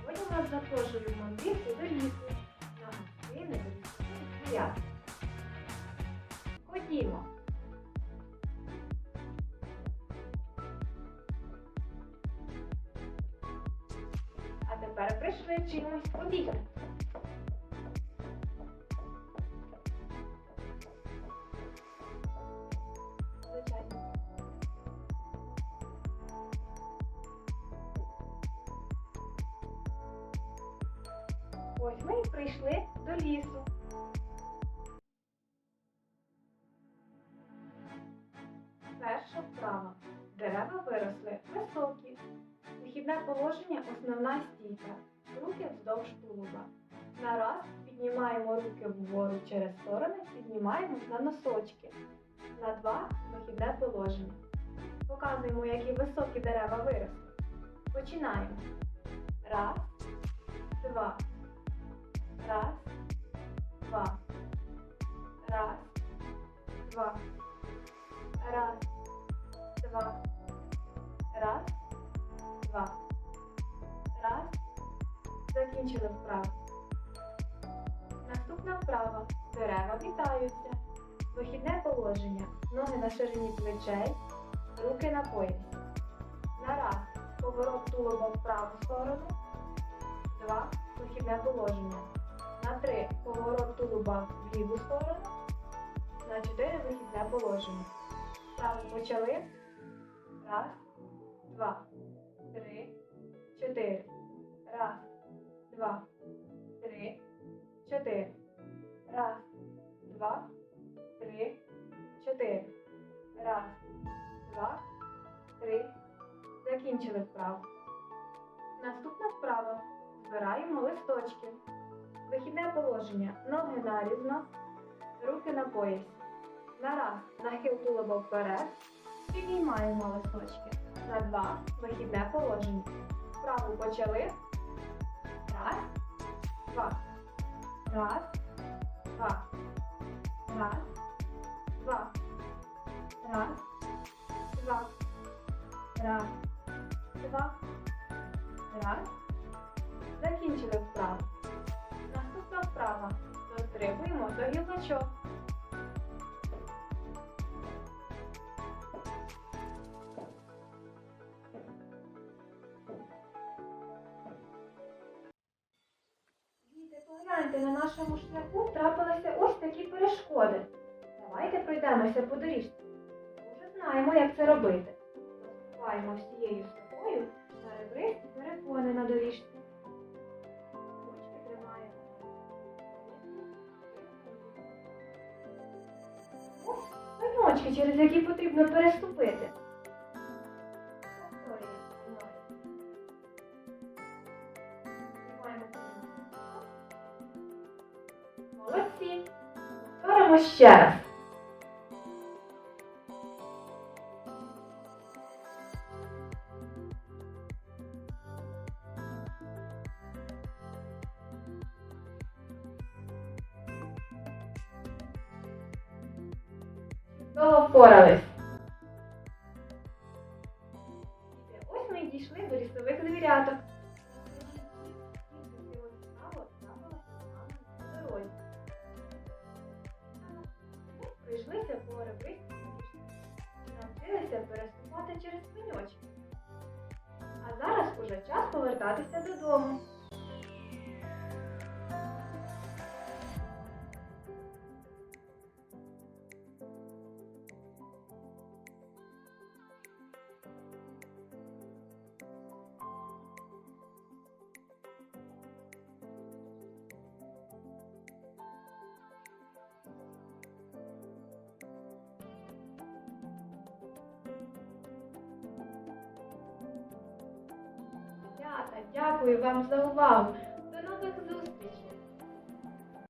Сьогодні вас запрошую в до лісу на гостини до звірят. Ходімо. А тепер пришвидшуємось побігти. Ось ми прийшли до лісу. Перша вправа. Дерева виросли високі. Вихідне положення основна стійка. Руки вздовж тулуба. На раз піднімаємо руки вгору через сторони, піднімаємось на носочки. На два вихідне положення. Показуємо, які високі дерева виросли. Починаємо. Раз, два. Раз, два. Раз, два. Раз, два. Раз, два. Раз. Закінчили вправу. Наступна вправа. Дерева вітаються. Вихідне положення. Ноги на ширині плечей, руки на поясі. На раз. Поворот тулуба в праву сторону. Два. Вихідне положення. На три. Поворот тулуба в ліву сторону. На чотири вихідне положення. Вправо почали. Раз, два, три, чотири. Раз, два, три, чотири. Раз, два, три, чотири. Раз, два, три. Закінчили вправу. Наступна вправа. Збираємо листочки. Вихідне положення. Ноги нарізно, руки на поясі. На раз нахил тулуба вперед. Піднімаємо листочки. На два вихідне положення. Вправу почали. Раз, два. Раз, два. Раз, два. Раз, два. Раз, два. Раз. Закінчили. Дострибуємо до гілочок. Діти, погляньте, на нашому шляху трапилися ось такі перешкоди. Давайте пройдемося по доріжці. Ми вже знаємо, як це робити. Розкриваємо всією стопою пеньочки, через які потрібно переступити. Молодці. Повторимо ще раз. Чудово впорались. Ось ми і дійшли до лісових звіряток. Прийшлися по рибиській навчилися переступати через пеньочки. А зараз уже час повертатися додому. Дякую вам за увагу.